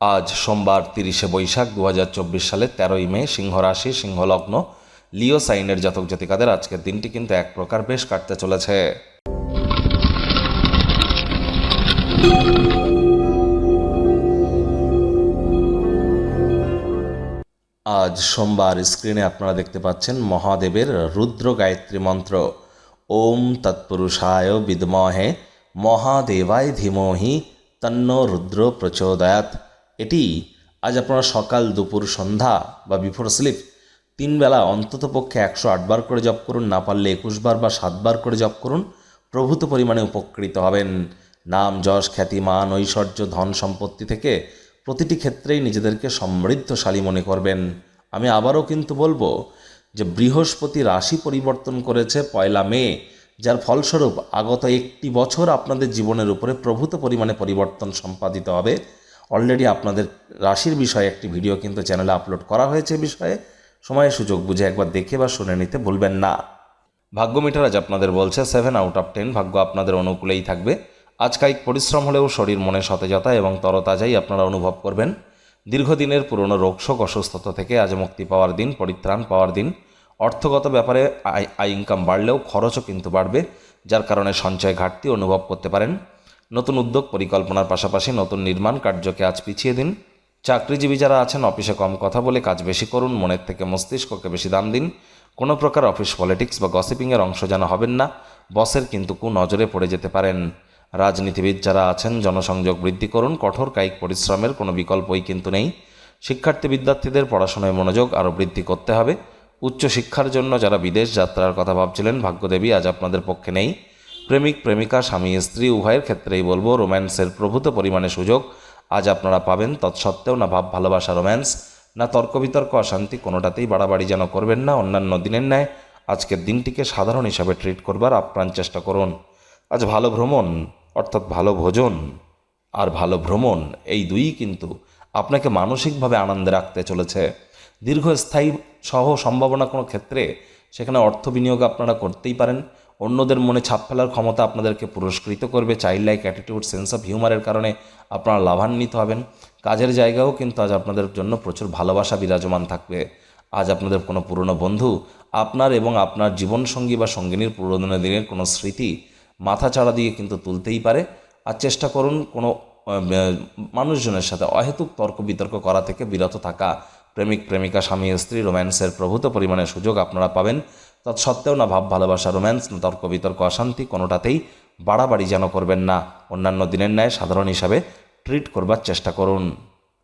আজ সোমবার তিরিশে বৈশাখ দু হাজার চব্বিশ সালের তেরোই মে সিংহ রাশি সিংহলগ্ন, লিও সাইনের জাতক জাতিকাদের আজকের দিনটি কিন্তু এক প্রকার বেশ কাটতে চলেছে। আজ সোমবার স্ক্রিনে আপনারা দেখতে পাচ্ছেন মহাদেবের রুদ্র গায়ত্রী মন্ত্র। ওম তৎপুরুষায় বিদমহে মহাদেবায় ধীমহি তন্ন রুদ্র প্রচোদয়াত এটি আজ আপনারা সকাল, দুপুর, সন্ধ্যা বা বিফোর স্লিপ তিন বেলা অন্তত পক্ষে একশো আটবার করে জপ করুন, না পারলে একুশবার বা সাতবার করে জপ করুন, প্রভূত পরিমাণে উপকৃত হবেন। নাম, যশ, খ্যাতি, মান, ঐশ্বর্য, ধন, সম্পত্তি থেকে প্রতিটি ক্ষেত্রেই নিজেদেরকে সমৃদ্ধশালী মনে করবেন। আমি আবারও কিন্তু বলব যে বৃহস্পতি রাশি পরিবর্তন করেছে পয়লা মে, যার ফলস্বরূপ আগত একটি বছর আপনাদের জীবনের উপরে প্রভূত পরিমাণে পরিবর্তন সম্পাদিত হবে। অলরেডি আপনাদের রাশির বিষয়ে একটি ভিডিও কিন্তু চ্যানেলে আপলোড করা হয়েছে বিষয়ে। সময় সুযোগ বুঝে একবার দেখে বা শুনে নিতে ভুলবেন না। ভাগ্য মিটার আজ আপনাদের বলছে সেভেন আউট অফ টেন ভাগ্য আপনাদের অনুকূলেই থাকবে। আজ কায়িক পরিশ্রম হলেও শরীর মনে সতেজতা এবং তরতাজাই আপনারা অনুভব করবেন। দীর্ঘদিনের পুরনো রোগশোক অসুস্থতা থেকে আজ মুক্তি পাওয়ার দিন, পরিত্রাণ পাওয়ার দিন। অর্থগত ব্যাপারে আয় ইনকাম বাড়লেও খরচও কিন্তু বাড়বে, যার কারণে সঞ্চয় ঘাটতি অনুভব করতে পারেন। নতুন উদ্যোগ পরিকল্পনার পাশাপাশি নতুন নির্মাণ কার্যকে আজ পিছিয়ে দিন। চাকরিজীবী যারা আছেন, অফিসে কম কথা বলে কাজ বেশি করুন, মনের থেকে মস্তিষ্ককে বেশি দাম দিন। কোনো প্রকার অফিস পলিটিক্স বা গসিপিংয়ের অংশ যেন হবেন না, বসের কিন্তু কু নজরে পড়ে যেতে পারেন। রাজনীতিবিদ যারা আছেন, জনসংযোগ বৃদ্ধি করুন, কঠোর কায়িক পরিশ্রমের কোনো বিকল্পই কিন্তু নেই। শিক্ষার্থী বিদ্যার্থীদের পড়াশোনায় মনোযোগ আরও বৃদ্ধি করতে হবে। উচ্চশিক্ষার জন্য যারা বিদেশ যাত্রার কথা ভাবছিলেন, ভাগ্যদেবী আজ আপনাদের পক্ষে নেই। প্রেমিক, প্রেমিকা, স্বামী, স্ত্রী, উভয়ের ক্ষেত্রেই বলব, রোম্যান্সের প্রভূত পরিমাণে সুযোগ। আজ আপনারা পাবেন, তৎসত্ত্বেও না ভাব, ভালোবাসা, রোম্যান্স। না তর্ক, বিতর্ক, অশান্তি, কোনোটাতেই বাড়াবাড়ি যেন করবেন না, অন্যান্য দিনের ন্যায়। আজকের দিনটিকে সাধারণ হিসাবে ট্রিট করবার আপ্রাণ চেষ্টা করুন। আজ ভালো ভ্রমণ, অর্থাৎ ভালো ভোজন আর ভালো ভ্রমণ, এই দুইই কিন্তু আপনাকে মানসিকভাবে আনন্দে রাখতে চলেছে। দীর্ঘস্থায়ী সহ সম্ভাবনা কোনো ক্ষেত্রে সেখানে অর্থ বিনিয়োগ আপনারা করতেই পারেন। অন্যদের মনে ছাপ ফেলার ক্ষমতা আপনাদেরকে পুরস্কৃত করবে। Child like attitude sense of হিউমারের কারণে আপনারা লাভান্বিত হবেন। কাজের জায়গাও কিন্তু আজ আপনাদের জন্য প্রচুর ভালোবাসা বিরাজমান থাকবে। আজ আপনাদের কোনো পুরনো বন্ধু, আপনার এবং আপনার জীবনসঙ্গী বা সঙ্গিনীর পুরোনো দিনের কোনো স্মৃতি মাথা চাড়া দিয়ে কিন্তু তুলতেই পারে। আর চেষ্টা করুন কোনো মানুষজনের সাথে অহেতুক তর্ক বিতর্ক করা থেকে বিরত থাকা। প্রেমিক, প্রেমিকা, স্বামী, স্ত্রী, রোম্যান্সের প্রভূত পরিমাণে সুযোগ আপনারা পাবেন। তৎসত্ত্বেও না ভাব, ভালোবাসা, রোম্যান্স, না তর্ক, বিতর্ক, অশান্তি কোনোটাতেই বাড়াবাড়ি যেন করবেন না। অন্যান্য দিনের ন্যায় সাধারণ হিসাবে ট্রিট করবার চেষ্টা করুন।